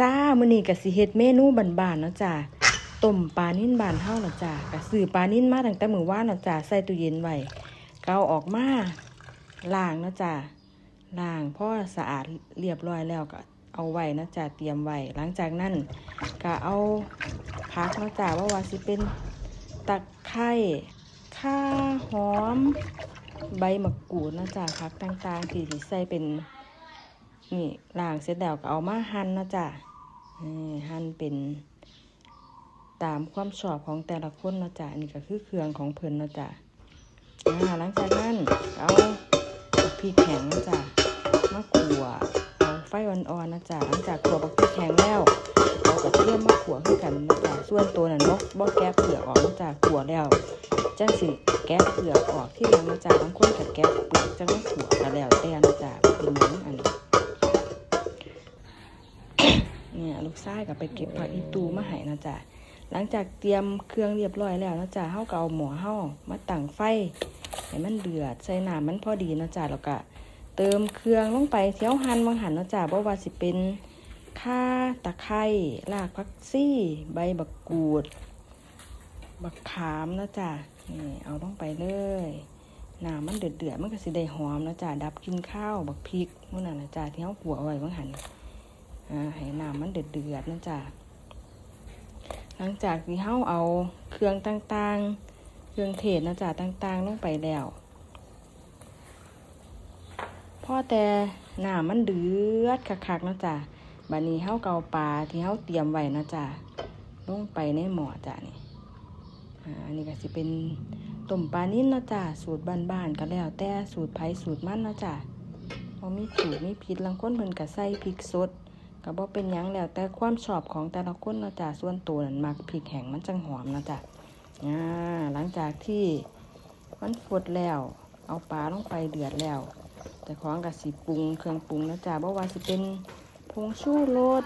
จ้ามื้อนี้ก็สิเฮ็ดเมนูบ้านๆเนาะจ้าต้มปลานิ่นบ้านเฮาเนาะจ้าก็ซื้อปลานิ่นมาตั้งแต่มื้อวานเนาะจ้าใส่ตู้เย็นไว้ก็เอาออกมาล้างเนาะจ้าล้างพอสะอาดเรียบร้อยแล้วก็เอาไว้เนาะจ้าเตรียมไว้หลังจากนั้นก็เอาผักเนาะจ้าว่าว่าสิเป็นตะไคร้ข่าหอม ใบมะกรูดเนาะจ้าผักต่างๆที่สิใส่เป็น นี่ล้างเสร็จแล้วก็เอามาหั่นนะจ้ะนี่หั่นเป็นตามความชอบของแต่ละคนนะจ้ะนี่ก็คือเครื่องของเพิ่นนะจ้ะอ่าหลังจากนั้นเอาพริกแข็งนะจ้ะมาขั่วเอาไฟอ่อนๆนะจ้ะหลังจากขั่วบักพริกแข็งแล้วเอากระเทียมมาขั่วคือกันนะจ้ะส่วนตัวน่ะนกบ่แกะเปลือกออกนะจ้ะขั่วแล้วจังสิแกะเปลือกออกที่หลังเนาะจ้ะบางคนก็แกะเปลือกจังไม่ขั่วก็แล้วแต่นะจ้ะเป็นหยังอันนี้ เนี่ยลูกชายก็ไปเก็บผักอีตูมาให้นะจ๊ะหลังจากเตรียมเครื่องเรียบร้อยแล้วนะจ๊ะเฮาก็เอาหม้อเฮามาตั้งไฟให้มันเดือดใส่น้ำมันพอดีนะจ๊ะแล้วก็เติมเครื่องลงไปเที่ยวหั่นวางหั่นนะจ๊ะบ่ว่าสิเป็นข่าตะไคร้รากผักซี่ ใบบักกูด บักขามนะจ๊ะนี่เอาลงไปเลยน้ำมันเดือดเดือดๆมันก็สิได้หอมนะจ๊ะดับกินข้าวบักพริกมื้อนั้นนะจ๊ะที่เฮาขัวไว้วางหั่น ให้น้ำมันเดือดเดือดๆนะจ๊ะหลังจากที่เฮาเอาเครื่องต่างๆ เครื่องเทศนะจ๊ะต่างๆลงไปแล้วพอแต่น้ำมันเดือดคักๆนะจ๊ะบัดนี้เฮาเกาปลาที่เฮาเตรียมไว้นะจ๊ะลงไปในหม้อจ้ะนี่อันนี้ก็สิเป็นต้มปลานิ่นนะจ๊ะสูตรบ้านๆก็แล้วแต่สูตรไผสูตรมันนะจ๊ะบ่มีสูตรมีผิดลังคนเพิ่นก็ใส่พริกสด ก็บ่เป็นหยังแล้วแต่ความชอบของแต่ละคนเนาะจ้ะส่วนตัวนั่นมักพริกแห้งมันจังหอมเนาะจ้ะอ่าหลังจากที่มันฟดแล้ว เอาปลาลงไปเดือดแล้วแต่ของกับสิปรุงเครื่องปรุงนะจ้ะบ่ว่าสิเป็นผงชูรส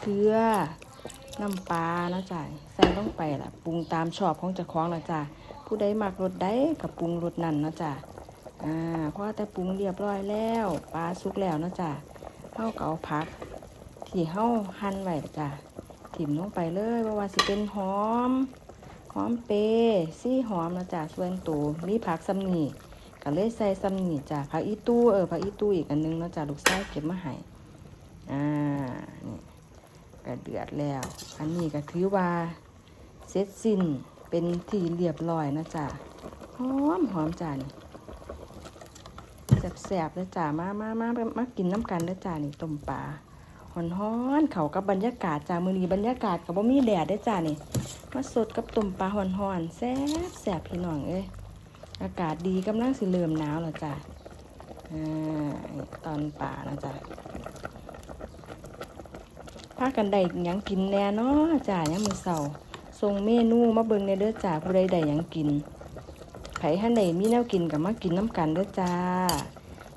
เกลือน้ำปลานะจ้ะใส่ลงไปล่ะปรุงตามชอบของเจ้าของนะจ้ะผู้ใดมักรสใดก็ปรุงรสนั้นนะจ้ะอ่าพอแต่ปรุงเรียบร้อยแล้วปลาสุกแล้วนะจ้ะ เฮาเอาผักที่เฮาหั่นไว้จ้ะถิ่มลงไปเลยว่าว่าสิเป็นหอม หอมเปรย์ซี่หอมนะจ้ะส่วนตัวมีผักซำนีก็เลยใส่ซำนีจ้ะผักอีตู้เออผักอีตู้อีกอันนึงนะจ้ะลูกชายเก็บมาให้อ่านี่ก็เดือดแล้ว อันนี้ก็ถือว่าเสร็จสิ้นเป็นที่เรียบร้อยนะจ้ะหอมหอมจ้ะนี่ แสบๆเลยจ้ามามามามากินน้ำกันเลยจ้านี่ต้มปลาหอนฮ้อนๆเขากับบรรยากาศจ้ามือนีบรรยากาศกับบ่มีแดดได้จ้านี่มาสดกับต้มปลาหอนฮ้อนๆแซ่บแสบพี่น้องเอ้ยอากาศดีกำลังสิเริ่มหนาวแล้วจ้าอ่าตอนป่านะจ้าพากันได้ยังกินแน่นาะจ้ายังมือเสาส่งเมนูมาเบิ่งในเด้อจ้าผู้ใดได้ยังกิน ไผท่านใดมีแนวกินกับมากินน้ำกันด้อจ้า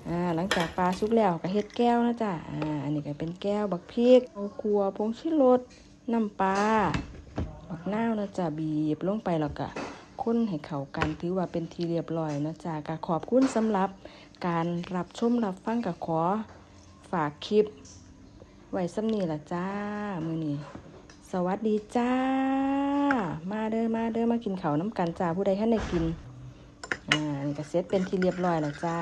อ่าหลังจากปลาสุกแล้วก็เฮ็ดแก้วนะจ้าอ่าอันนี้ก็เป็นแก้วบักพริกเอาครัวผงชูรสน้ำปลาบักนาวนะจ้าบีบลงไปแล้วก็คนให้เข้ากันถือว่าเป็นทีเรียบร้อยนะจ้าก็ขอบคุณสำหรับการรับชมรับฟังกับขอฝากคลิป ไว้ซ้ำนี่ละจ้า มือนี้สวัสดีจ้า มาเด้อมาเด้อมากินข้าวน้ำกันจ้าผู้ใดท่านได้กิน อ่านี่ก็เสร็จเป็นที่เรียบร้อยแล้วจ้า